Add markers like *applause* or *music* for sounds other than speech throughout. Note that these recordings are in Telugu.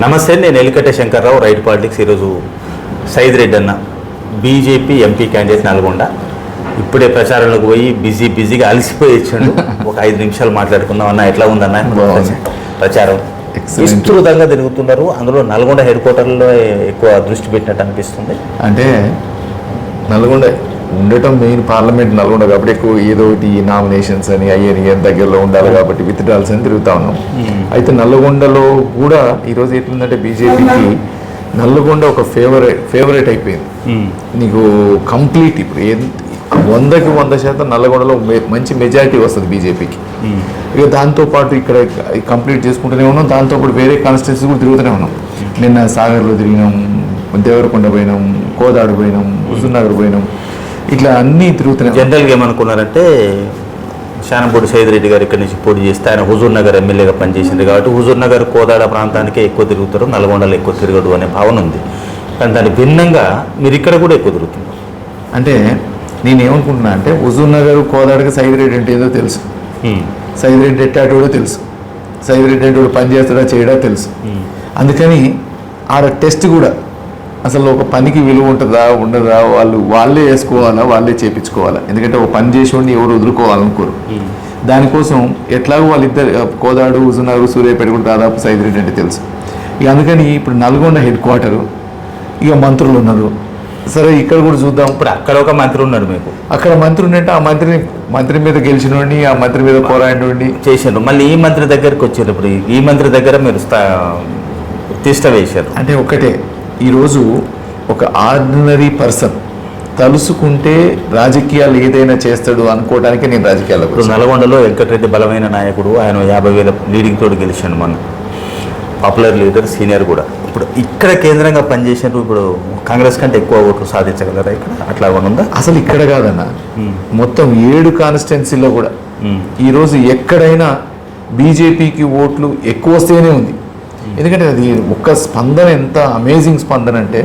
నమస్తే నేను ఎలికట్ట శంకర్రావు రైట్ పాలిటిక్స్ ఈరోజు సైద్ రెడ్డి అన్న. BJP MP candidate Nalgonda. ఇప్పుడే ప్రచారంలోకి పోయి బిజీ బిజీగా అలసిపోయి వచ్చాడు. *laughs* ఒక ఐదు నిమిషాలు మాట్లాడుకుందాం అన్న. ఎట్లా ఉందన్న. ప్రచారం. విస్తృతంగా తిరుగుతున్నారు. అందులో నల్గొండ హెడ్ క్వార్టర్లో ఎక్కువ దృష్టి పెట్టినట్టు అనిపిస్తుంది. అంటే నల్గొండ ఉండటం మెయిన్ పార్లమెంట్ నల్గొండ కాబట్టి ఎక్కువ ఏదో ఒకటి నామినేషన్స్ అని అయ్యని దగ్గరలో ఉండాలి కాబట్టి విత్ డ్రాల్స్ అని తిరుగుతా ఉన్నాం. అయితే నల్గొండలో కూడా ఈరోజు ఎట్లుందంటే బీజేపీకి నల్గొండ ఒక ఫేవరెట్ ఫేవరెట్ అయిపోయింది. నీకు కంప్లీట్ ఇప్పుడు ఏం- వందకి వంద శాతం నల్లగొండలో మంచి మెజారిటీ వస్తుంది బీజేపీకి. ఇక దాంతోపాటు ఇక్కడ కంప్లీట్ చేసుకుంటూనే ఉన్నాం. దాంతోపాటు వేరే కాన్స్టిట్యూన్సీ కూడా తిరుగుతూనే ఉన్నాం. నిన్న సాగర్లో తిరిగినాం దేవరకొండ పోయినాం కోదాడు పోయినాం హుజూర్నగర్ పోయినాం. ఇట్లా అన్నీ తిరుగుతూనే ఉన్నాం. జనరల్గా ఏమనుకున్నారంటే శానంపూడి సైద్ రెడ్డి గారు ఇక్కడి నుంచి పోటీ చేస్తే ఆయన హుజూర్ నగర్ ఎమ్మెల్యేగా పనిచేసింది కాబట్టి హుజూర్ నగర్ కోదాడ ప్రాంతానికే ఎక్కువ తిరుగుతారు నల్గొండలో ఎక్కువ తిరగడు అనే భావన ఉంది కానీ దాని భిన్నంగా మీరు ఇక్కడ కూడా ఎక్కువ తిరుగుతున్నారు అంటే నేను ఏమనుకుంటున్నా అంటే హుజూర్నగర్ కోదాడకి సైద్ రెడ్డి అంటే ఏదో తెలుసు మ్మ్. సైద్ రెడ్డి ఎట్టాడో కూడా తెలుసు సైద్ రెడ్డి అంటే వాడు పని చేస్తాడా చేయడా తెలుసు. అందుకని ఆడ టెస్ట్ కూడా అసలు ఒక పనికి విలువ ఉంటుందా ఉండదా వాళ్ళు వాళ్ళే వేసుకోవాలా వాళ్ళే చేపించుకోవాలా? ఎందుకంటే ఒక పని చేసేవాడిని ఎవరు వదులుకోవాలనుకోరు. మ్మ్. దానికోసం ఎట్లాగో వాళ్ళిద్దరు కోదాడు హుజునారు సూర్యాపేట కూడా దాదాపు సైదిరెడ్డి అంటే తెలుసు. ఇక అందుకని ఇప్పుడు నల్గొండ హెడ్ క్వార్టరు ఇక మంత్రులు ఉన్నారు. సరే ఇక్కడ కూడా చూద్దాం. ఇప్పుడు అక్కడ ఒక మంత్రి ఉన్నాడు మీకు. అక్కడ మంత్రి ఉన్నట్టు ఆ మంత్రిని మంత్రి మీద గెలిచినోడిని ఆ మంత్రి మీద పోరాడినోడిని. చేసిండ్రు మళ్ళీ ఈ మంత్రి దగ్గరికి వచ్చారు ఇప్పుడు. ఈ- మంత్రి దగ్గర మీరు తిష్ట వేశారు. అంటే ఒకటే ఈరోజు ఒక ఆర్డినరీ పర్సన్ తలుసుకుంటే రాజకీయాలు ఏదైనా చేస్తాడు అనుకోవడానికి నేను రాజకీయాలకు ఇప్పుడు. నల్గొండలో వెంకటరెడ్డి బలమైన నాయకుడు ఆయన యాభై వేల లీడింగ్ తోటి గెలిచాడు మొన్న. పాపులర్ లీడర్ సీనియర్ కూడా. ఇప్పుడు ఇక్కడ కేంద్రంగా పనిచేసినట్టు ఇప్పుడు కాంగ్రెస్ కంటే ఎక్కువ ఓట్లు సాధించగలరా ఇక్కడ? అట్లా ఉందా? అసలు ఇక్కడ కాదన్న. మ్మ్. మొత్తం ఏడు కాన్స్టిట్యున్సీలో కూడా. మ్మ్. ఈరోజు ఎక్కడైనా బీజేపీకి ఓట్లు ఎక్కువ వస్తేనే ఉంది. ఎందుకంటే అది ఒక్క స్పందన ఎంత అమేజింగ్ స్పందన అంటే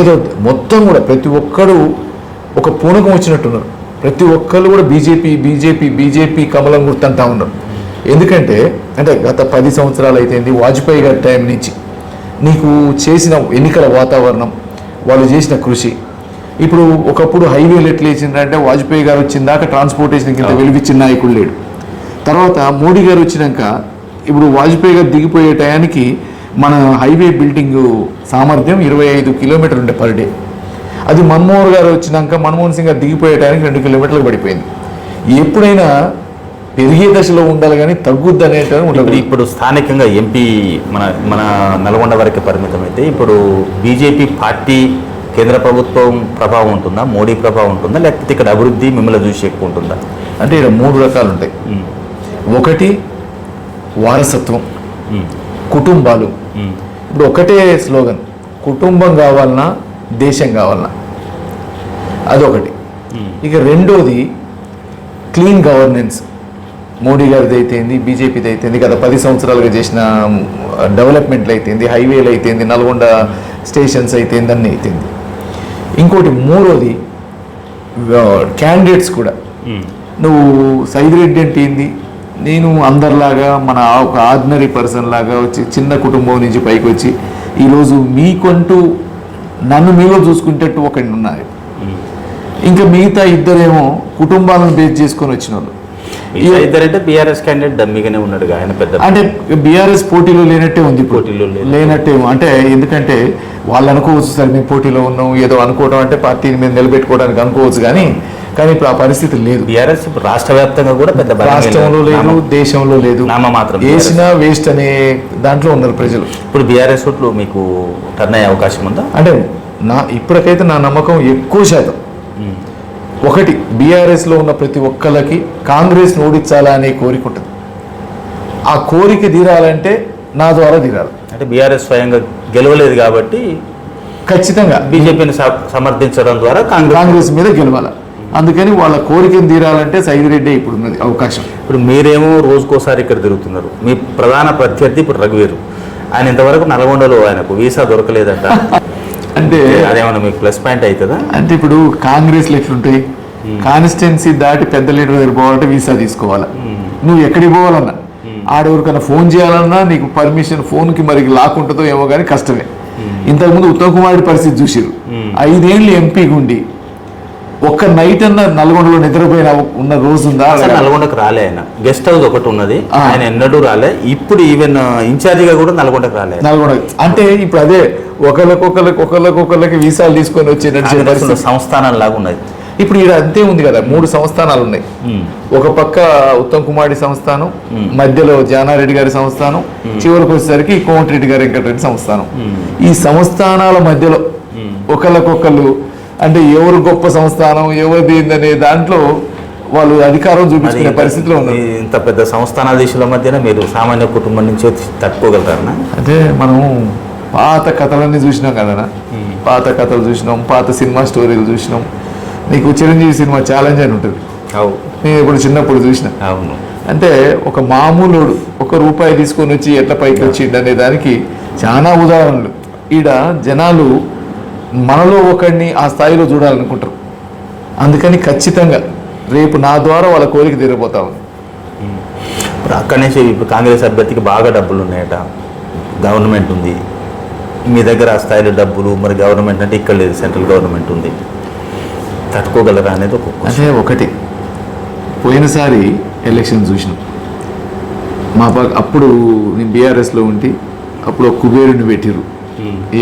ఏదో మొత్తం కూడా ప్రతి ఒక్కరు ఒక పూనకం వచ్చినట్టున్నారు. ప్రతి ఒక్కరు కూడా బీజేపీ బీజేపీ బీజేపీ కమలం గుర్తంటా ఉన్నారు. ఎందుకంటే అంటే గత పది సంవత్సరాలు అయితేంది వాజ్పేయి గారి టైం నుంచి నీకు చేసిన ఎన్నికల వాతావరణం వాళ్ళు చేసిన కృషి. ఇప్పుడు ఒకప్పుడు హైవేలు ఎట్లా వేసిందంటే వాజ్పేయి గారు వచ్చిన దాకా ట్రాన్స్పోర్టేషన్ కింద వెలిపించిన నాయకుడు లేడు. తర్వాత మోడీ గారు వచ్చినాక ఇప్పుడు వాజ్పేయి గారు దిగిపోయే టయానికి మన హైవే బిల్డింగ్ సామర్థ్యం ఇరవై ఐదు కిలోమీటర్లు ఉండే పర్ డే అది మన్మోహన్ గారు వచ్చినాక మన్మోహన్ సింగ్ గారు దిగిపోయే టయానికి రెండు కిలోమీటర్లు పడిపోయింది. ఎప్పుడైనా పెరిగే దశలో ఉండాలి కానీ తగ్గుద్ది అనేటువంటి ఇప్పుడు స్థానికంగా ఎంపీ మన మన నల్గొండ వరకే పరిమితం అయితే ఇప్పుడు బీజేపీ పార్టీ కేంద్ర ప్రభుత్వం ప్రభావం ఉంటుందా? మోడీ ప్రభావం ఉంటుందా? లేకపోతే ఇక్కడ అభివృద్ధి మిమ్మల్ని చూసి ఎక్కువ ఉంటుందా? అంటే ఇక్కడ మూడు రకాలు ఉంటాయి. ఒకటి వారసత్వం. కుటుంబాలు. ఇప్పుడు ఒకటే స్లోగన్ కుటుంబం కావాలన్నా దేశం కావాలన్నా అదొకటి. ఇక రెండోది క్లీన్ గవర్నెన్స్ మోడీ గారిది అయితేంది బీజేపీది అయితేంది గత పది సంవత్సరాలుగా చేసిన డెవలప్మెంట్లు అయితేంది హైవేలు అయితేంది నల్గొండ స్టేషన్స్ అయితేంది అన్నీ అయితేంది ఇంకోటి మూడోది క్యాండిడేట్స్ కూడా. నువ్వు సైద్ రెడ్డి అంటే ఏంది నేను అందరిలాగా మన ఒక ఆర్డినరీ పర్సన్ లాగా వచ్చి చిన్న కుటుంబం నుంచి పైకి వచ్చి ఈరోజు మీకంటూ నన్ను మీలో చూసుకుంటట్టు ఒకటి ఉన్నారు మ్మ్. ఇంకా మిగతా ఇద్దరేమో కుటుంబాలను బేస్ చేసుకొని వచ్చిన వాళ్ళు ఇద్దరంటే బీఆర్ఎస్ క్యాండిడేట్ డమ్మిగానే ఉన్నాడు ఆయన పెద్ద అంటే బీఆర్ఎస్ పోటీలో లేనట్టే ఉంది. పోటీలో. లేనట్టే అంటే ఎందుకంటే వాళ్ళు అనుకోవచ్చు సరే మేము పోటీలో ఉన్నాం ఏదో అనుకోవడం అంటే పార్టీని మీద నిలబెట్టుకోవడానికి అనుకోవచ్చు కానీ కానీ ఇప్పుడు ఆ పరిస్థితి లేదు. బీఆర్ఎస్ రాష్ట్ర వ్యాప్తంగా కూడా పెద్ద రాష్ట్రంలో లేదు. దేశంలో లేదు. నామ మాత్రం వేసినా వేస్ట్ అనే దాంట్లో ఉన్నారు ప్రజలు. ఇప్పుడు బీఆర్ఎస్ ఓట్లు మీకు టర్న్ అయ్యే అవకాశం ఉందా? అంటే నా ఇప్పటికైతే నా నమ్మకం ఎక్కువ శాతం. ఒకటి బీఆర్ఎస్లో ఉన్న ప్రతి ఒక్కళ్ళకి కాంగ్రెస్ని ఓడించాలా అనే కోరిక ఉంటుంది. ఆ కోరిక తీరాలంటే నా ద్వారా తీరాలి. అంటే బీఆర్ఎస్ స్వయంగా గెలవలేదు కాబట్టి ఖచ్చితంగా. బీజేపీని సమర్థించడం ద్వారా కాంగ్రెస్ కాంగ్రెస్ మీద గెలవాలి? అందుకని వాళ్ళ కోరికను తీరాలంటే సైదిరెడ్డి ఇప్పుడు ఉన్నది అవకాశం. ఇప్పుడు మీరేమో రోజుకోసారి ఇక్కడ తిరుగుతున్నారు. మీ ప్రధాన ప్రత్యర్థి ఇప్పుడు రఘువీరు. ఆయన ఇంతవరకు నల్గొండలో ఆయనకు వీసా దొరకలేదంట. *laughs* అంటే అదేమన్నా మీకు ప్లస్ పాయింట్ అవుతుందా? అంటే ఇప్పుడు కాంగ్రెస్ ఎట్లుంటాయి కాన్స్టిట్యున్సీ దాటి పెద్ద లీడర్ దగ్గర పోవాలంటే వీసా తీసుకోవాలి. నువ్వు ఎక్కడికి పోవాలన్నా. ఆడెవరికైనా ఫోన్ చేయాలన్నా నీకు పర్మిషన్ ఫోన్కి మరి లాక్ ఉంటుందో ఏమో కానీ కష్టమే. ఇంతకుముందు ఉత్తమ్ కుమార్ రెడ్డి పరిస్థితి చూసిరు ఐదేళ్ళు ఎంపీగా ఉండి ఒక్క నైట్ అన్న నల్గొండలో నిద్రపోయిన ఉన్న రోజు ఉందా అసలు నల్గొండకు రాలే ఆయన గెస్ట్ హౌస్ ఒకటి ఉన్నది. ఆయన ఎన్నడూ రాలే ఇప్పుడు ఈవెన్ ఇన్ఛార్జిగా కూడా నల్గొండకు రాలే నల్గొండ అంటే ఇప్పుడు అదే ఒకళ్ళకొకళ్ళకి ఒకళ్ళకొకళ్ళకి వీసాలు తీసుకొని వచ్చే నడిచే కాంగ్రెస్ పరిస్థితి సంస్థానం లాగా ఉన్నది ఇప్పుడు ఇక్కడ అంతే ఉంది కదా మూడు సంస్థానాలు ఉన్నాయి. ఒక పక్క ఉత్తమ్ కుమార్ సంస్థానం. మధ్యలో జానారెడ్డి గారి సంస్థానం చివరికి వచ్చేసరికి కోమటిరెడ్డి గారి వెంకటరెడ్డి సంస్థానం. ఈ సంస్థానాల మధ్యలో. ఒకళ్ళకొకళ్ళు అంటే ఎవరు గొప్ప సంస్థానం ఎవరిది ఏందనే దాంట్లో వాళ్ళు అధికారం చూపించుకునే పరిస్థితిలో ఈ ఇంత పెద్ద సంస్థానాధీశుల మధ్యన మీరు సామాన్య కుటుంబం నుంచి వచ్చి తట్టుకోగలుగుతారనా? అంటే మనం పాత కథలన్నీ చూసినాం కదా. పాత కథలు చూసినాం పాత సినిమా స్టోరీలు చూసినాం. నీకు చిరంజీవి సినిమా ఛాలెంజ్ అని ఉంటుంది. నేను ఇప్పుడు చిన్నప్పుడు చూసిన. అవును. అంటే ఒక మామూలుడు ఒక రూపాయి తీసుకొని వచ్చి ఎట్లా పైకి వచ్చిండు అనే దానికి చాలా ఉదాహరణలు. ఈడ జనాలు మనలో ఒకడిని ఆ స్థాయిలో చూడాలనుకుంటారు. అందుకని ఖచ్చితంగా రేపు నా ద్వారా వాళ్ళ కోరిక తీరబోతా ఉంది. ఇప్పుడు అక్కడి నుంచి ఇప్పుడు కాంగ్రెస్ అభ్యర్థికి బాగా డబ్బులు ఉన్నాయట గవర్నమెంట్ ఉంది. మీ దగ్గర ఆ స్థాయిలో డబ్బులు మరి గవర్నమెంట్ అంటే ఇక్కడ లేదు సెంట్రల్ గవర్నమెంట్ ఉంది. తట్టుకోగలరా అనేది ఒక. అంటే ఒకటి. పోయినసారి ఎలక్షన్ చూసినాం. మా అప్పుడు నేను బీఆర్ఎస్లో ఉండి అప్పుడు ఒక కుబేరుని పెట్టిర్రు.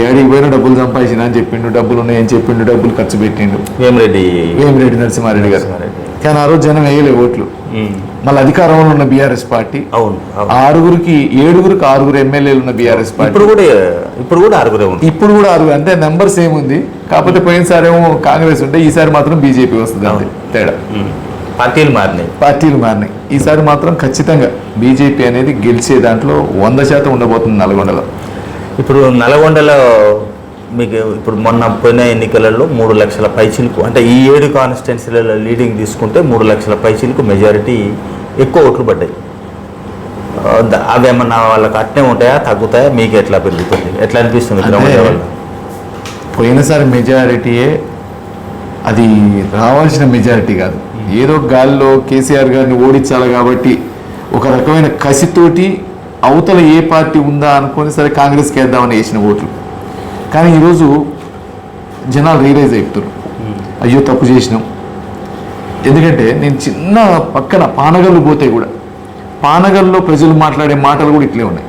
ఏడికి పోయినా డబ్బులు సంపాదించిన అని చెప్పిండు డబ్బులు ఉన్నాయని చెప్పిండు డబ్బులు ఖర్చు పెట్టిండు. వేమిరెడ్డి. వేమిరెడ్డి నరసింహారెడ్డి గారు. కానీ ఆ రోజు జనం వేయలే ఓట్లు. మళ్ళీ అధికారంలో ఉన్న బీఆర్ఎస్ పార్టీ అవును. ఆరుగురికి ఏడుగురికి ఆరుగురు ఎమ్మెల్యేలు ఉన్న బీఆర్ఎస్ పార్టీ. ఇప్పుడు కూడా ఇప్పుడు కూడా ఆరుగురే ఉంది ఇప్పుడు కూడా ఆరుగురు అంటే నెంబర్ సేమ్ ఉంది. కాకపోతే పోయినసారి ఏమో కాంగ్రెస్ ఉంటే ఈసారి మాత్రం బీజేపీ వస్తుంది అంతే తేడా. పార్టీలు మారినాయి. పార్టీలు మారినాయి. ఈసారి మాత్రం ఖచ్చితంగా బీజేపీ అనేది గెలిచే దాంట్లో వంద శాతం ఉండబోతుంది నల్గొండలో. ఇప్పుడు నల్గొండలో మీకు ఇప్పుడు మొన్న పోయిన ఎన్నికలలో మూడు లక్షల పైచిలకు అంటే ఈ ఏడు కాన్స్టిట్యున్సీలలో లీడింగ్ తీసుకుంటే మూడు లక్షల పైచిలకు మెజారిటీ ఎక్కువ ఓట్లు పడ్డాయి. ఆ, ద- అవి ఏమన్నా వాళ్ళకి అట్నే ఉంటాయా తగ్గుతాయా? మీకు ఎట్లా పెరుగుతుంది? ఎట్లా అనిపిస్తుంది? పోయినసారి మెజారిటీయే అది రావాల్సిన మెజారిటీ కాదు. ఏదో గాల్లో కేసీఆర్ గారిని ఓడించాలి కాబట్టి ఒక రకమైన కసితోటి అవతల ఏ పార్టీ ఉందా అనుకొని సరే కాంగ్రెస్కి వేద్దామని వేసిన ఓట్లు. కానీ ఈరోజు జనాలు రియలైజ్ అయిపోతారు అయ్యో తప్పు చేసినాం. ఎందుకంటే నేను చిన్న పక్కన పానగల్లు పోతే కూడా పానగల్లో ప్రజలు మాట్లాడే మాటలు కూడా ఇట్లే ఉన్నాయి.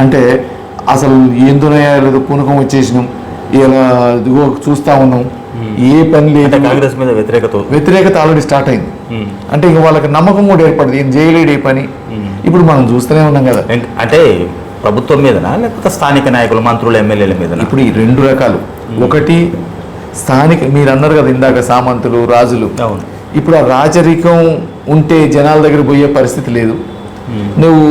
అంటే అసలు ఏందోనయ్యా లేదు పూనకం వచ్చేసినాం ఇలా ఇదిగో చూస్తా ఉన్నాం. ఏ పని లేదు. కాంగ్రెస్ మీద వ్యతిరేకత. వ్యతిరేకత ఆల్రెడీ స్టార్ట్ అయింది. అంటే ఇంకా వాళ్ళకి నమ్మకం కూడా ఏర్పడింది. ఏం చేయలేడు ఏ పని. ఇప్పుడు మనం చూస్తూనే ఉన్నాం కదా. అంటే ప్రభుత్వం మీదనా లేకపోతే స్థానిక నాయకులు మంత్రులు ఎమ్మెల్యేల మీదనా? ఇప్పుడు ఈ రెండు రకాలు. ఒకటి స్థానిక మీరు అన్నారు కదా ఇందాక సామంతులు రాజులు. అవును. ఇప్పుడు ఆ రాజరికం ఉంటే జనాల దగ్గర పోయే పరిస్థితి లేదు. నువ్వు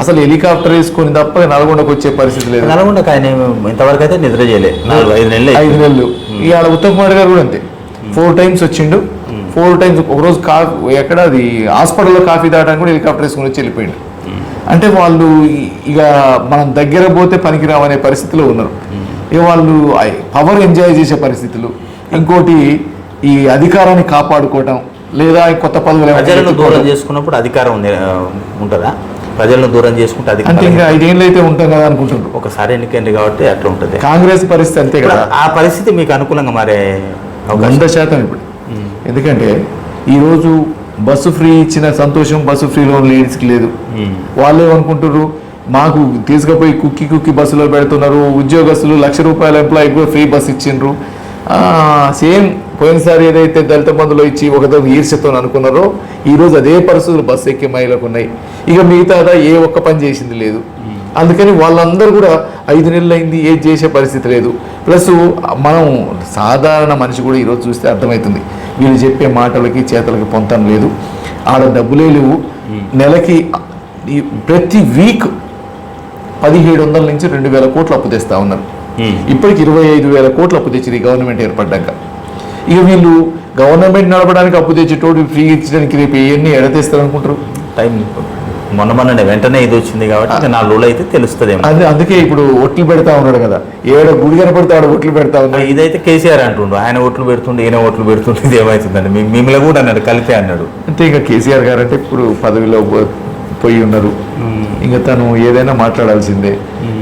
అసలు హెలికాప్టర్ వేసుకొని తప్ప నల్గొండకు వచ్చే పరిస్థితి లేదు. నల్గొండకు ఆయన ఇంతవరకు అయితే నిద్ర చేయలే. నాలుగు ఐదు నెలలు ఐదు. నెలలు. ఇవాళ ఉత్తమ్ కుమార్ గారు కూడా అంతే. ఫోర్ టైమ్స్ వచ్చిండు. ఫోర్ టైమ్స్ ఒకరోజు కా ఎక్కడ అది హాస్పిటల్లో కాఫీ తాగడానికి కూడా హెలికాప్టర్ వేసుకొని వచ్చి వెళ్ళిపోయిండు. అంటే వాళ్ళు ఇక మనం దగ్గర పోతే పనికిరామనే పరిస్థితిలో ఉన్నారు. ఇక వాళ్ళు పవర్ ఎంజాయ్ చేసే పరిస్థితులు. ఇంకోటి ఈ అధికారాన్ని కాపాడుకోవటం లేదా కొత్త పదవులు ప్రజలను దూరం. చేసుకున్నప్పుడు అధికారం ఉంటుందా? ప్రజలను దూరం చేసుకుంటే అంటే అధికారం ఇంకా ఐదేళ్ళు అయితే ఉంటాం కదా అనుకుంటున్నారు ఒకసారి ఎన్నికైంది కాబట్టి అట్లా ఉంటుంది కాంగ్రెస్ పరిస్థితి అంతే కదా. ఆ పరిస్థితి మీకు అనుకూలంగా మారే వంద శాతం ఇప్పుడు. ఎందుకంటే ఈరోజు బస్సు ఫ్రీ ఇచ్చిన సంతోషం బస్సు ఫ్రీలో లేడీస్కి లేదు. ఉమ్. వాళ్ళు ఏమనుకుంటారు మాకు తీసుకుపోయి కుక్కి కుక్కి బస్సులో పెడుతున్నారు ఉద్యోగస్తులు లక్ష రూపాయల ఎంప్లాయీకి కూడా ఫ్రీ బస్ ఇచ్చిండ్రు. సేమ్ పోయినసారి ఏదైతే దళిత బంధులో ఇచ్చి ఒకదో ఈర్ష్యతో అనుకున్నారో ఈరోజు అదే పరిస్థితులు బస్సు ఎక్కే మహిళలకు ఉన్నాయి. ఇక మిగతాదా ఏ ఒక్క పని చేసింది లేదు. అందుకని వాళ్ళందరూ కూడా ఐదు నెలలు అయింది ఏది చేసే పరిస్థితి లేదు. ప్లస్ మనం సాధారణ మనిషి కూడా ఈరోజు చూస్తే అర్థమవుతుంది. వీళ్ళు చెప్పే మాటలకి చేతలకి పొంతం లేదు. ఆడ డబ్బులే లేవు. నెలకి ప్రతి వీక్ పదిహేడు వందల నుంచి రెండు వేల కోట్లు అప్పు తెస్తా ఉన్నారు. ఇప్పటికి ఇరవై ఐదు వేల కోట్లు అప్పు తెచ్చింది గవర్నమెంట్ ఏర్పడ్డాక. ఇక వీళ్ళు గవర్నమెంట్ నడపడానికి అప్పు తెచ్చేటోడు ఫ్రీ ఇచ్చడానికి రేపు ఇవన్నీ ఎడతేస్తారు అనుకుంటారు టైం మొన్న మొన్ననే వెంటనే ఇది వచ్చింది కాబట్టి నాలుగు రోజులు అయితే తెలుస్తుంది అది అందుకే ఇప్పుడు ఒట్లు పెడతా ఉన్నాడు కదా. ఏడ గుడి కనపడితే ఆడ ఒట్లు పెడతా ఉన్నాడు. ఇదైతే కేసీఆర్ అంటుండు. ఆయన ఓట్లు పెడుతుండే ఈయన ఓట్లు పెడుతుండే ఇది ఏమవుతుందండి మిమ్మల్ని కూడా అన్నాడు కలిపే అన్నాడు. అంటే ఇంకా కేసీఆర్ గారు అంటే ఇప్పుడు పదవిలో పోయి ఉన్నారు. ఇంకా తను ఏదైనా మాట్లాడాల్సిందే.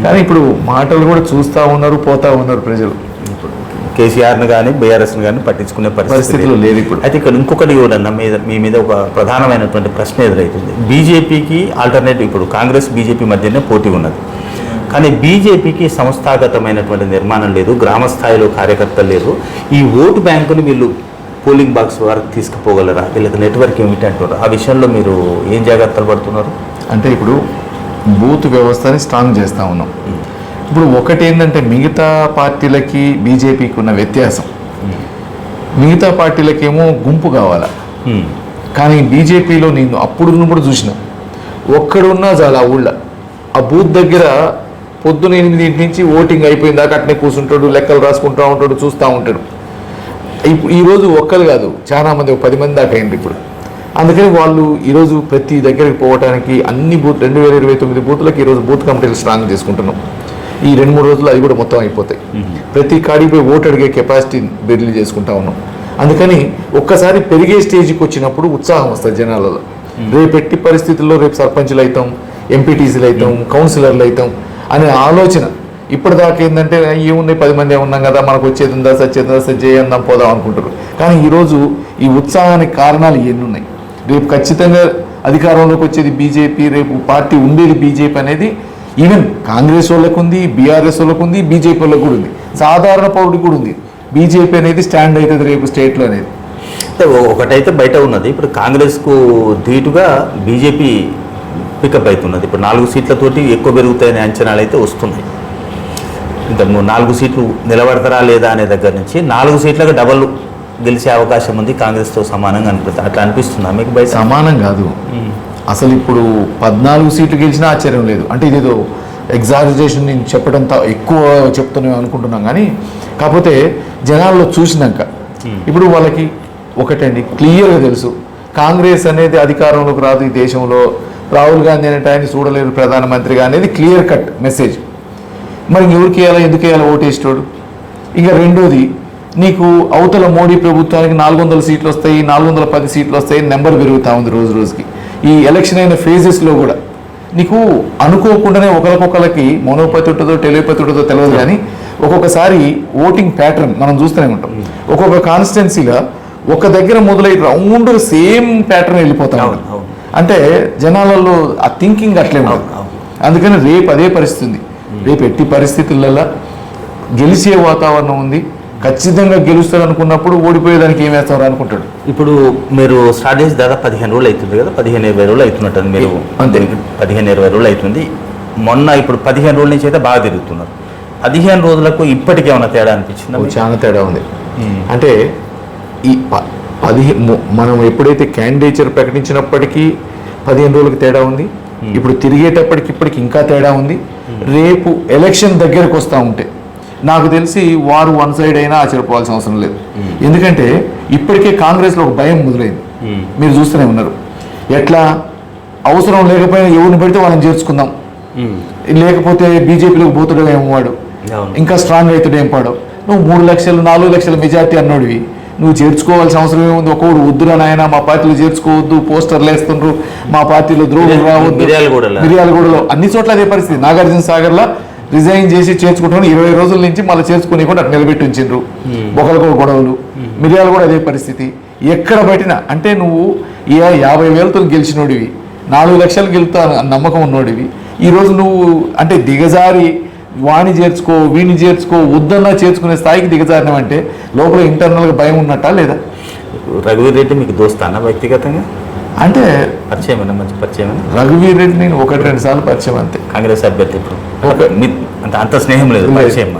కానీ ఇప్పుడు మాటలు కూడా చూస్తూ ఉన్నారు పోతా ఉన్నారు ప్రజలు. కేసీఆర్ని కానీ బీఆర్ఎస్ని కానీ పట్టించుకునే పరిస్థితి పరిస్థితిలో లేదు. ఇప్పుడు. అయితే ఇక్కడ ఇంకొకటి కూడా మీద మీ మీద ఒక ప్రధానమైనటువంటి ప్రశ్న ఎదురవుతుంది బీజేపీకి ఆల్టర్నేటివ్ ఇప్పుడు కాంగ్రెస్ బీజేపీ మధ్యనే పోటీ ఉన్నది. కానీ బీజేపీకి సంస్థాగతమైనటువంటి నిర్మాణం లేదు గ్రామ స్థాయిలో కార్యకర్తలు లేదు ఈ ఓటు బ్యాంకుని వీళ్ళు పోలింగ్ బాక్స్ వరకు తీసుకుపోగలరా? వీళ్ళకి నెట్వర్క్ ఏమిటి అంటారు ఆ విషయంలో మీరు ఏం జాగ్రత్తలు పడుతున్నారు? అంటే ఇప్పుడు బూత్ వ్యవస్థని స్ట్రాంగ్ చేస్తూ ఉన్నాం. ఇప్పుడు ఒకటి ఏంటంటే మిగతా పార్టీలకి బీజేపీకి ఉన్న వ్యత్యాసం. మిగతా పార్టీలకేమో గుంపు కావాలా. కానీ బీజేపీలో నేను అప్పుడు ఉన్నప్పుడు చూసిన ఒక్కడున్నా చాలా ఆ ఊళ్ళో. ఆ బూత్ దగ్గర పొద్దున ఎనిమిదింటి నుంచి ఓటింగ్ అయిపోయిన దాకా అట్నే కూర్చుంటాడు లెక్కలు రాసుకుంటూ ఉంటాడు చూస్తూ ఉంటాడు. ఇప్పుడు ఈరోజు ఒక్కరు కాదు చాలా మంది ఒక పది మంది దాకా అయింది ఇప్పుడు. అందుకని వాళ్ళు ఈరోజు ప్రతి దగ్గరికి పోవడానికి అన్ని బూత్ రెండు వేల ఇరవై తొమ్మిది బూత్లకు ఈరోజు బూత్ కమిటీలు స్ట్రాంగ్ చేసుకుంటున్నాం. ఈ రెండు మూడు రోజులు అవి కూడా మొత్తం అయిపోతాయి. ప్రతి కాడికి పోయి ఓటు అడిగే కెపాసిటీ బిల్డ్ చేసుకుంటా ఉన్నాం. అందుకని ఒక్కసారి పెరిగే స్టేజ్కి వచ్చినప్పుడు ఉత్సాహం వస్తుంది జనాలలో. రేపు ఎట్టి పరిస్థితుల్లో రేపు సర్పంచులు అవుతాం ఎంపీటీసీలు అవుతాం కౌన్సిలర్లు అవుతాం అనే ఆలోచన ఇప్పటిదాకా ఏంటంటే ఏమున్నాయి పది మంది ఉన్నాం కదా మనకు వచ్చేది ఉందా సచ్చేది ఉందా సచ్చేయందాం పోదాం అనుకుంటారు. కానీ ఈరోజు ఈ ఉత్సాహానికి కారణాలు ఎన్ని ఉన్నాయి? రేపు ఖచ్చితంగా అధికారంలోకి వచ్చేది బీజేపీ రేపు పార్టీ ఉండేది బీజేపీ అనేది ఈవెన్ కాంగ్రెస్ వాళ్ళకు ఉంది బీఆర్ఎస్ వాళ్ళకు ఉంది బీజేపీ వాళ్ళకు కూడా ఉంది. సాధారణ పౌరుడికి కూడా ఉంది. బీజేపీ అనేది స్టాండ్ అవుతుంది రేపు స్టేట్లో అనేది. ఒకటైతే బయట ఉన్నది. ఇప్పుడు కాంగ్రెస్కు ధీటుగా బీజేపీ పికప్ అవుతున్నది ఇప్పుడు నాలుగు సీట్లతోటి ఎక్కువ పెరుగుతాయనే అంచనాలు అయితే వస్తున్నాయి. ఇంత ము- నాలుగు సీట్లు నిలబడతారా లేదా అనే దగ్గర నుంచి నాలుగు సీట్లకు డబల్ గెలిచే అవకాశం ఉంది కాంగ్రెస్తో సమానంగా అనిపిస్తుంది. అట్లా అనిపిస్తుందా మీకు బయట? సమానం కాదు. అసలు ఇప్పుడు పద్నాలుగు సీట్లు గెలిచినా ఆశ్చర్యం లేదు. అంటే ఇదేదో ఎగ్జాజరేషన్ నేను చెప్పడం ఎక్కువ చెప్తున్నాను అనుకుంటున్నాం కానీ కాకపోతే జనాల్లో చూసినాక ఇప్పుడు వాళ్ళకి ఒకటండి క్లియర్గా తెలుసు. కాంగ్రెస్ అనేది అధికారంలోకి రాదు ఈ దేశంలో. రాహుల్ గాంధీ అనే ఆయన చూడలేరు ప్రధానమంత్రిగా అనేది క్లియర్ కట్ మెసేజ్ మరి ఎవరికి వేయాలా ఎందుకు వేయాలా ఓటేసేటోడు? ఇక రెండోది నీకు అవతల మోడీ ప్రభుత్వానికి నాలుగు వందల సీట్లు వస్తాయి నాలుగు వందల పది సీట్లు వస్తాయి నెంబర్ పెరుగుతూ ఉంది రోజు రోజుకి. ఈ ఎలక్షన్ అయిన ఫేజెస్లో కూడా. నీకు అనుకోకుండానే ఒకరికొకరికి మోనోపతి ఉంటుందో టెలిపతి ఉంటుందో తెలియదు కానీ ఒక్కొక్కసారి ఓటింగ్ ప్యాటర్న్ మనం చూస్తూనే ఉంటాం. ఒక్కొక్క కాన్స్టిట్యున్సీగా ఒక దగ్గర మొదలై రౌండ్ సేమ్ ప్యాటర్న్ వెళ్ళిపోతా. అంటే జనాలలో ఆ థింకింగ్ అట్లే అవును. అందుకని రేపు అదే పరిస్థితి ఉంది. రేపు ఎట్టి పరిస్థితులలో గెలిచే వాతావరణం ఉంది. ఖచ్చితంగా గెలుస్తాడు అనుకున్నప్పుడు ఓడిపోయేదానికి ఏం వేస్తాడు అనుకుంటాడు. ఇప్పుడు మీరు స్టార్ట్ చేసి దాదాపు పదిహేను రోజులు అవుతుంది కదా పదిహేను ఇరవై రోజులు అవుతున్నట్టు మీరు అంతే. పదిహేను ఇరవై రోజులు అవుతుంది. మొన్న ఇప్పుడు పదిహేను రోజుల నుంచి అయితే బాగా తిరుగుతున్నారు. పదిహేను రోజులకు ఇప్పటికి ఏమైనా తేడా అనిపించిందా? చాలా తేడా ఉంది. అంటే ఈ ప- పదిహే మొ- మనం ఎప్పుడైతే క్యాండిడేచర్ ప్రకటించినప్పటికీ పదిహేను రోజులకు తేడా ఉంది. ఇప్పుడు తిరిగేటప్పటికి ఇప్పటికి ఇంకా తేడా ఉంది. రేపు ఎలక్షన్ దగ్గరకు వస్తూ ఉంటే నాకు తెలిసి వారు వన్ సైడ్ అయినా ఆశ్చర్యపోవాల్సిన అవసరం లేదు. ఎందుకంటే ఇప్పటికే కాంగ్రెస్లో ఒక భయం మొదలైంది. మీరు చూస్తూనే ఉన్నారు. ఎట్లా? అవసరం లేకపోయినా ఎవరిని పెడితే వాళ్ళని చేర్చుకుందాం. లేకపోతే బీజేపీలోకి పోతాడో ఏమో వాడు. ఇంకా స్ట్రాంగ్ అవుతాడు ఏం పాడో నువ్వు మూడు లక్షలు నాలుగు లక్షల మెజార్టీ అన్నోడివి. నువ్వు చేర్చుకోవాల్సిన అవసరం ఏముంది? ఒకడు వద్దురా నాయన మా పార్టీలో చేర్చుకోవద్దు పోస్టర్లు వేస్తుండ్రు మా పార్టీలో ద్రోహులు రావద్దు. మిర్యాలగూడలో. అన్ని చోట్ల అదే పరిస్థితి. నాగార్జున సాగర్లో రిజైన్ చేసి చేర్చుకుంటాను ఇరవై రోజుల నుంచి మళ్ళీ చేర్చుకుని కూడా నిలబెట్టి ఉంచిండ్రు ఒకరికొక గొడవలు. మిర్యాలు కూడా అదే పరిస్థితి. ఎక్కడ పట్టినా అంటే నువ్వు ఏ యాభై వేలతో గెలిచినోడివి నాలుగు లక్షలు గెలుతా నమ్మకం ఉన్నోడివి. ఈరోజు నువ్వు అంటే దిగజారి వాణి చేర్చుకో వీణి చేర్చుకో వద్దన్నా చేర్చుకునే స్థాయికి దిగజారినావంటే లోపల ఇంటర్నల్గా భయం ఉన్నట్టా లేదా? రఘువీర్ రెడ్డి మీకు దోస్తానా వ్యక్తిగతంగా? అంటే పరిచయమేనా? మంచి పరిచయమేనా? రఘువీర్ రెడ్డి నేను ఒకటి రెండు సార్లు పరిచయం అంతే. కాంగ్రెస్ అభ్యర్థి ఇప్పుడు. అంత అంత స్నేహం లేదు పరిచయం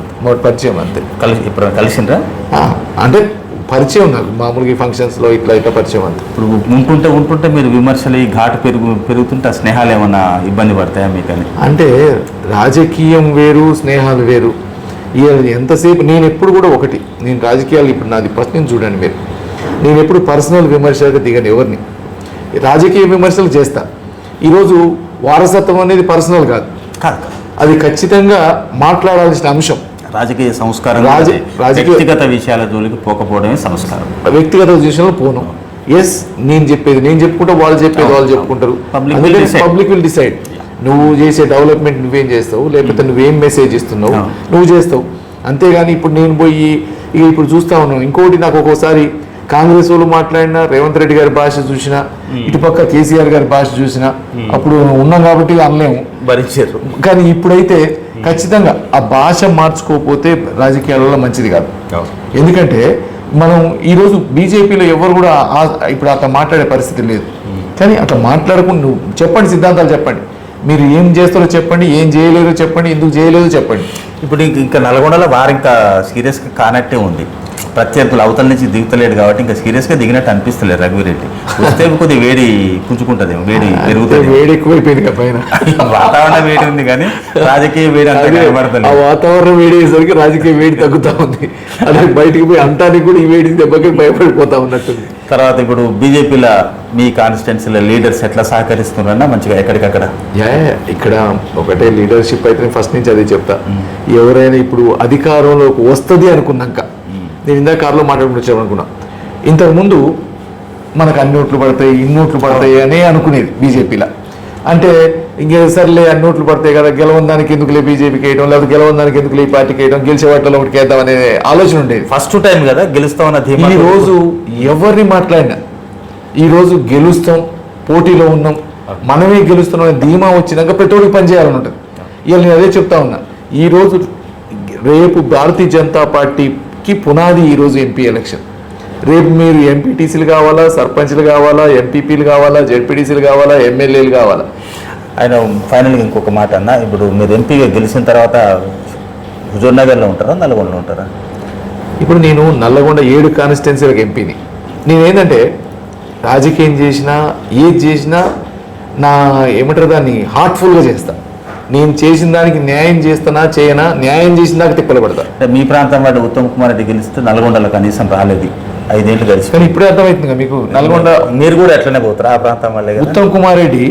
పరిచయం అంతే. కలిసి ఇప్పుడు కలిసిండ్రా? అంటే పరిచయం నాకు మామూలుగా ఈ ఫంక్షన్స్లో ఇట్లా ఇట్లా పరిచయం అంతే. ఇప్పుడు ఉంటుంటే ఉంటుంటే మీరు విమర్శలు ఈ ఘాటు పెరుగు పెరుగుతుంటే ఆ స్నేహాలు ఏమన్నా ఇబ్బంది పడతాయా మీకు అని అంటే రాజకీయం వేరు స్నేహాలు వేరు. ఎంతసేపు నేను ఎప్పుడు కూడా ఒకటి నేను రాజకీయాలు ఇప్పుడు నాది ప్రశ్న చూడండి మీరు. నేను ఎప్పుడు పర్సనల్ విమర్శలకు దిగను ఎవరిని. రాజకీయ విమర్శలు చేస్తా. ఈరోజు వారసత్వం అనేది పర్సనల్ కాదు. కాదు కాదు. అది ఖచ్చితంగా మాట్లాడాల్సిన అంశం. రాజకీయ సంస్కారం వ్యక్తిగత విషయాల జోలికి పోకపోవడమే సంస్కారం. వ్యక్తిగత విషయంలో పోను. ఎస్ నేను చెప్పేది నేను చెప్పుకుంటే వాళ్ళు చెప్పేది వాళ్ళు చెప్పుకుంటారు. పబ్లిక్ విల్ డిసైడ్ నువ్వు చేసే డెవలప్మెంట్ నువ్వేం చేస్తావు? లేకపోతే నువ్వేం మెసేజ్ ఇస్తున్నావు. నువ్వు చేస్తావు. అంతేగాని ఇప్పుడు నేను పోయి ఇక ఇప్పుడు చూస్తా ఉన్నాను. ఇంకోటి నాకు ఒక్కోసారి కాంగ్రెస్ వాళ్ళు మాట్లాడినా రేవంత్ రెడ్డి గారి భాష చూసినా ఇటుపక్క కేసీఆర్ గారి భాష చూసినా అప్పుడు ఉన్నాం కాబట్టి అనలేము. భరించారు. కానీ ఇప్పుడైతే ఖచ్చితంగా ఆ భాష మార్చుకోకపోతే రాజకీయాలలో మంచిది కాదు. ఎందుకంటే మనం ఈరోజు బీజేపీలో ఎవరు కూడా ఇప్పుడు అట్లా మాట్లాడే పరిస్థితి లేదు. కానీ అట్లా మాట్లాడకుండా నువ్వు చెప్పండి సిద్ధాంతాలు చెప్పండి. మీరు ఏం చేస్తారో చెప్పండి ఏం చేయలేదో చెప్పండి ఎందుకు చేయలేదో చెప్పండి. ఇప్పుడు ఇంక- ఇంకా నల్గొండలో వారు ఇంకా సీరియస్గా కానట్టే ఉంది. ప్రత్యర్థులు అవతల నుంచి దిగుతలేడు కాబట్టి ఇంకా సీరియస్గా దిగినట్టు అనిపిస్తలేదు రఘువీరెడ్డి. వస్తే కొద్దిగా వేడి పుంజుకుంటుంది వేడి పెరుగుతుంది వేడి ఎక్కువైపోయింది పైన. వాతావరణం వేడి ఉంది కానీ రాజకీయ వేడి అంత ఆ వాతావరణం వేడి అయ్యేసరికి రాజకీయ వేడి తగ్గుతా ఉంది. అదే బయటికి పోయి అంటానికి కూడా ఈ వేడి దెబ్బకి భయపడిపోతా ఉన్నట్టుంది. తర్వాత ఇప్పుడు బీజేపీలో మీ కాన్స్టిట్యున్సీలో లీడర్స్ ఎట్లా సహకరిస్తున్నారన్నా మంచిగా ఎక్కడికక్కడ? ఇక్కడ ఒకటే లీడర్షిప్ అయితే ఫస్ట్ నుంచి అదే చెప్తా. ఎవరైనా ఇప్పుడు అధికారంలోకి వస్తుంది అనుకున్నాక నేను ఇందాక కారులో మాట్లాడుకుంటూ అనుకున్నా. ఇంతకుముందు మనకు అన్ని ఓట్లు పడతాయి ఇన్ని ఓట్లు పడతాయి అనే అనుకునేది బీజేపీలో. అంటే ఇంకే సర్లే అన్ని ఓట్లు పడతాయి కదా గెలవని దానికి ఎందుకులే బీజేపీకి వేయడం లేకపోతే గెలవని దానికి ఎందుకులే ఈ పార్టీకి వేయడం గెలిచే వాటిలో ఒకటి వేద్దాం అనే ఆలోచన ఉండేది. ఫస్ట్ టైం కదా గెలుస్తామన్న ధీమా ఈ రోజు ఎవరిని మాట్లాడినా ఈ రోజు గెలుస్తాం పోటీలో ఉన్నాం మనమే గెలుస్తున్నాం అనే ధీమా వచ్చినాక ప్రతి ఒక్కరికి పనిచేయాలని ఉంటుంది. ఇవాళ నేను అదే చెప్తా ఉన్నా. ఈ రోజు రేపు భారతీయ జనతా పార్టీకి పునాది ఈ రోజు ఎంపీ ఎలక్షన్. రేపు మీరు ఎంపీటీసీలు కావాలా సర్పంచ్లు కావాలా ఎంపీపీలు కావాలా జెడ్పీటీసీలు కావాలా ఎమ్మెల్యేలు కావాలా? ఆయన ఫైనల్గా ఇంకొక మాట అన్న ఇప్పుడు మీరు ఎంపీగా గెలిచిన తర్వాత హుజూర్ నగర్లో ఉంటారా నల్గొండలో ఉంటారా? ఇప్పుడు నేను నల్లగొండ ఏడు కాన్స్టిట్యున్సీలకు ఎంపీని. నేనేంటంటే రాజకీయం చేసినా ఏది చేసినా నా ఏమంటారు దాన్ని హార్ట్ఫుల్గా చేస్తా. నేను చేసిన దానికి న్యాయం చేస్తానా చేయనా? న్యాయం చేసిన దాకా తిప్పలు పడతా మీ ప్రాంతం వాడు ఉత్తమ్ కుమార్ రెడ్డి గెలిస్తే నల్గొండలో కనీసం రాలేదు. ఐదేళ్ళు గడిచి కానీ ఇప్పుడే అర్థమవుతుంది కదా మీకు. నల్గొండ మీరు కూడా ఎట్లనే పోతారా? ఆ ప్రాంతం వాళ్ళే ఉత్తమ్ కుమార్ రెడ్డి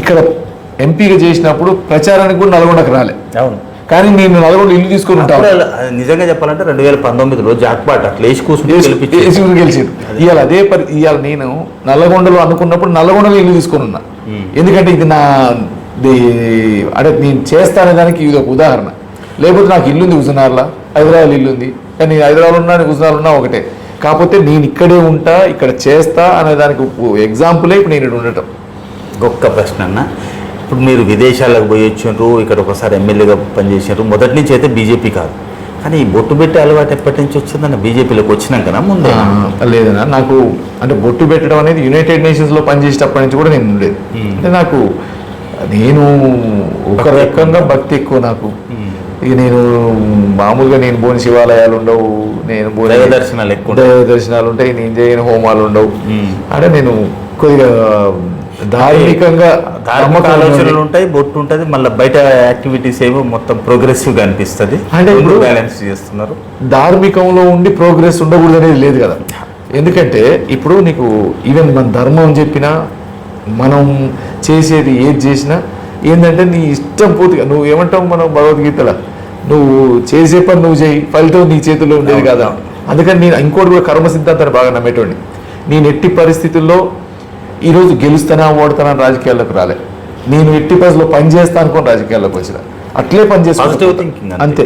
ఇక్కడ ఎంపీగా చేసినప్పుడు ప్రచారానికి కూడా నల్గొండకు రాలే. అవును. కానీ నేను నల్గొండ ఇల్లు తీసుకుని నిజంగా చెప్పాలంటే రెండు వేల పంతొమ్మిదిలో జాక్పాట్ అట్లా వేసి కూర్చుని గెలిచారు ఇవాళ అదే పరి ఇవాళ నేను నల్లగొండలో అనుకున్నప్పుడు నల్లగొండలో ఇల్లు తీసుకొని ఉన్నా. ఎందుకంటే ఇది నా అంటే నేను చేస్తానే దానికి ఇది ఒక ఉదాహరణ. లేకపోతే నాకు ఇల్లు ఉంది హుజనార్లా హైదరాబాద్ ఇల్లు ఉంది కానీ నేను హైదరాబాద్ ఉన్నా హుజనార్ ఉన్నా ఒకటే. కాకపోతే నేను ఇక్కడే ఉంటా ఇక్కడ చేస్తా అనే దానికి ఎగ్జాంపులే ఇప్పుడు నేను ఇక్కడ ఉండటం. గొప్ప ప్రశ్న అన్న. ఇప్పుడు మీరు విదేశాలకు పోయి వచ్చిండ్రు ఇక్కడ ఒకసారి ఎమ్మెల్యేగా పనిచేసారు మొదటి నుంచి అయితే బీజేపీ కాదు. కానీ ఈ బొట్టు పెట్టి అలవాటు ఎప్పటి నుంచి వచ్చిందన్న? బీజేపీలోకి వచ్చినాకనా ముందే. లేదన్నా. నాకు అంటే బొట్టు పెట్టడం అనేది యునైటెడ్ నేషన్స్లో పనిచేసేటప్పటి నుంచి కూడా నేను ఉండేది. అంటే నాకు నేను ఒక రకంగా భక్తి ఎక్కువ నాకు. ఇక నేను మామూలుగా నేను పోని శివాలయాలు ఉండవు నేను దైవ దర్శనాలు ఎక్కువ. దైవ దర్శనాలు ఉంటాయి నేను చేయని హోమాలు ఉండవు. అంటే నేను కొద్దిగా ధార్మికంగా ధార్మిక ఆలోచనలు. ఉంటాయి బొట్టు ఉంటుంది మళ్ళీ బయట యాక్టివిటీస్ ఏమో మొత్తం ప్రోగ్రెసివ్గా అనిపిస్తుంది అంటే ఇప్పుడు- బ్యాలెన్స్ చేస్తున్నారు ధార్మికంలో ఉండి ప్రోగ్రెస్ ఉండకూడదు అనేది లేదు కదా ఎందుకంటే ఇప్పుడు నీకు ఈవెన్ మన ధర్మం చెప్పినా మనం చేసేది ఏది చేసినా ఏంటంటే నీ ఇష్టం పూర్తిగా నువ్వు ఏమంటావు మనం భగవద్గీతలో? నువ్వు చేసే పని నువ్వు చేయి ఫలితం నీ చేతుల్లో ఉండేది కదా? అందుకని నేను ఇంకోటి కూడా కర్మ సిద్ధాంతాన్ని బాగా నమ్మేటోండి నేను ఎట్టి పరిస్థితుల్లో ఈరోజు గెలుస్తానా ఓడతానా రాజకీయాల్లోకి రాలే. నేను ఎట్టి పరిస్థితుల్లో పని చేస్తా అనుకోని రాజకీయాల్లోకి వచ్చిన. అట్లే పని Positive చేస్తా thinking అంతే. అంతే.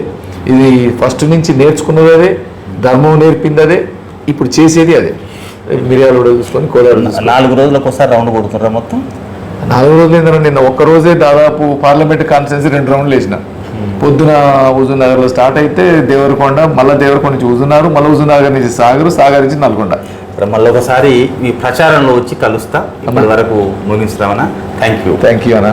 ఇది ఫస్ట్ నుంచి నేర్చుకున్నది అదే ధర్మం నేర్పింది అదే ఇప్పుడు చేసేది అదే. మిరియాలు కూడా చూసుకొని కోదాడు. నాలుగు రోజులకు ఒకసారి రౌండ్ కొడుతున్నారా మొత్తం? నాలుగు రోజులు ఏంటంటే నిన్న ఒక్క రోజే దాదాపు పార్లమెంట్ కాన్స్టిట్యున్సీ రెండు రౌండ్లు వేసిన. పొద్దున హుజూర్ నగర్లో స్టార్ట్ అయితే దేవరకొండ మళ్ళీ దేవరకొండ నుంచి హుజూర్నగర్ మళ్ళీ హుజూర్ నగర్ నుంచి సాగర్ సాగర్ నుంచి నల్గొండ. మళ్ళీ ఒకసారి ఈ ప్రచారంలో వచ్చి కలుస్తా. ఇప్పటి వరకు ముగించుదామన్నా థ్యాంక్ యూ థ్యాంక్ యూ అన్న.